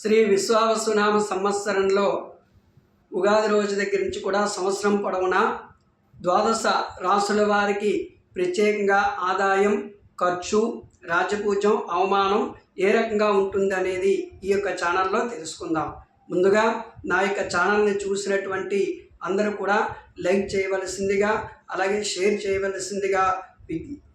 శ్రీ విశ్వావసునామ సంవత్సరంలో ఉగాది రోజు దగ్గర నుంచి కూడా సంవత్సరం పొడవునా ద్వాదశ రాసుల వారికి ప్రత్యేకంగా ఆదాయం ఖర్చు రాజపూజ్యం అవమానం ఏ రకంగా ఉంటుంది అనేది ఈ యొక్క ఛానల్లో తెలుసుకుందాం. ముందుగా నా యొక్క ఛానల్ని చూసినటువంటి అందరూ కూడా లైక్ చేయవలసిందిగా అలాగే షేర్ చేయవలసిందిగా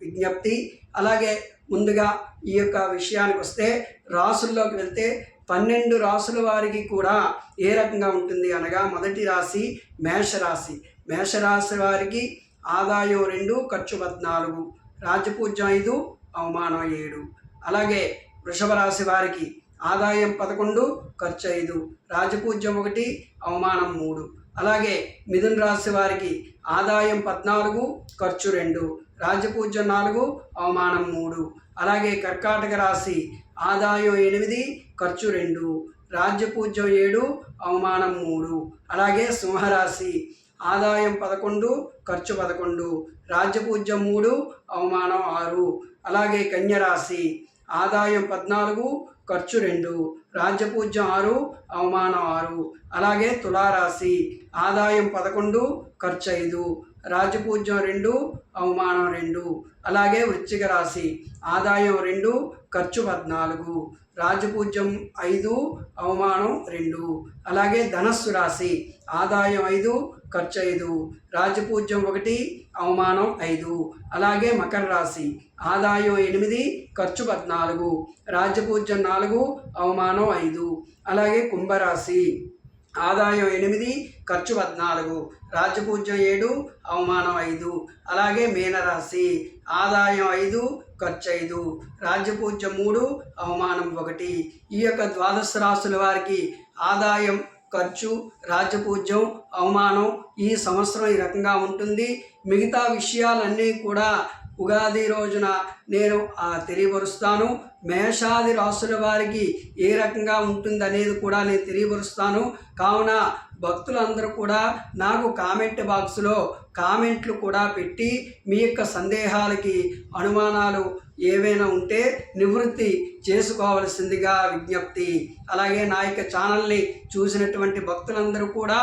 విజ్ఞప్తి. అలాగే ముందుగా ఈ యొక్క విషయానికి వస్తే రాసుల్లోకి వెళ్తే పన్నెండు రాసుల వారికి కూడా ఏ రకంగా ఉంటుంది అనగా మొదటి రాశి మేషరాశి. మేషరాశి వారికి ఆదాయం రెండు ఖర్చు పద్నాలుగు రాజపూజ్యం ఐదు అవమానం ఏడు. అలాగే వృషభ రాశి వారికి ఆదాయం పదకొండు ఖర్చు ఐదు రాజపూజ్యం ఒకటి అవమానం మూడు. అలాగే మిథున రాశి వారికి ఆదాయం పద్నాలుగు ఖర్చు రెండు రాజపూజ్యం నాలుగు అవమానం మూడు. అలాగే కర్కాటక రాశి ఆదాయం ఎనిమిది ఖర్చు రెండు. రాజ్యపూజ్యం ఏడు అవమానం మూడు. అలాగే సింహరాశి. ఆదాయం పదకొండు ఖర్చు పదకొండు. రాజ్యపూజ్యం మూడు అవమానం ఆరు. అలాగే కన్యరాశి. ఆదాయం పద్నాలుగు ఖర్చు రెండు. రాజ్యపూజ్యం ఆరు అవమానం ఆరు. అలాగే తులారాశి. ఆదాయం పదకొండు ఖర్చు ఐదు. రాజపూజ్యం రెండు అవమానం రెండు. అలాగే వృశ్చిక రాశి. ఆదాయం రెండు ఖర్చు పద్నాలుగు రాజపూజ్యం ఐదు అవమానం రెండు. అలాగే ధనస్సు రాశి ఆదాయం ఐదు ఖర్చు ఐదు. రాజపూజ్యం ఒకటి అవమానం ఐదు. అలాగే మకర రాశి ఆదాయం ఎనిమిది ఖర్చు పద్నాలుగు. రాజపూజ్యం నాలుగు అవమానం ఐదు. అలాగే కుంభరాశి ఆదాయం ఎనిమిది ఖర్చు పద్నాలుగు రాజపూజ్యం ఏడు అవమానం ఐదు. అలాగే మీనరాశి ఆదాయం ఐదు ఖర్చు ఐదు. రాజ్యపూజ్యం మూడు అవమానం ఒకటి. ఈ యొక్క ద్వాదశ రాశుల వారికి ఆదాయం ఖర్చు రాజ్యపూజ్యం అవమానం ఈ సంవత్సరం ఈ రకంగా ఉంటుంది. మిగతా విషయాలన్నీ కూడా ఉగాది రోజున నేను ఆ, తెలియపరుస్తాను. మేషాది రాసుల వారికి ఏ రకంగా ఉంటుంది అనేది కూడా నేను తెలియపరుస్తాను. కావున భక్తులందరూ కూడా నాకు కామెంట్ బాక్స్లో కామెంట్లు కూడా పెట్టి మీ యొక్క సందేహాలకి అనుమానాలు ఏవైనా ఉంటే నివృత్తి చేసుకోవలసిందిగా విజ్ఞప్తి. అలాగే నా యొక్క ఛానల్ని చూసినటువంటి భక్తులందరూ కూడా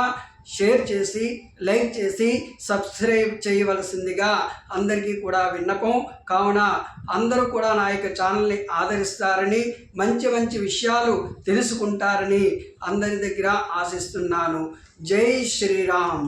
షేర్ చేసి లైక్ చేసి సబ్స్క్రైబ్ చేయవలసిందిగా అందరికీ కూడా విన్నపం. కావున అందరూ కూడా నా యొక్క ఛానల్ని ఆదరిస్తారని మంచి మంచి విషయాలు తెలుసుకుంటారని అందరి దగ్గర ఆశిస్తున్నాను. जय श्री राम।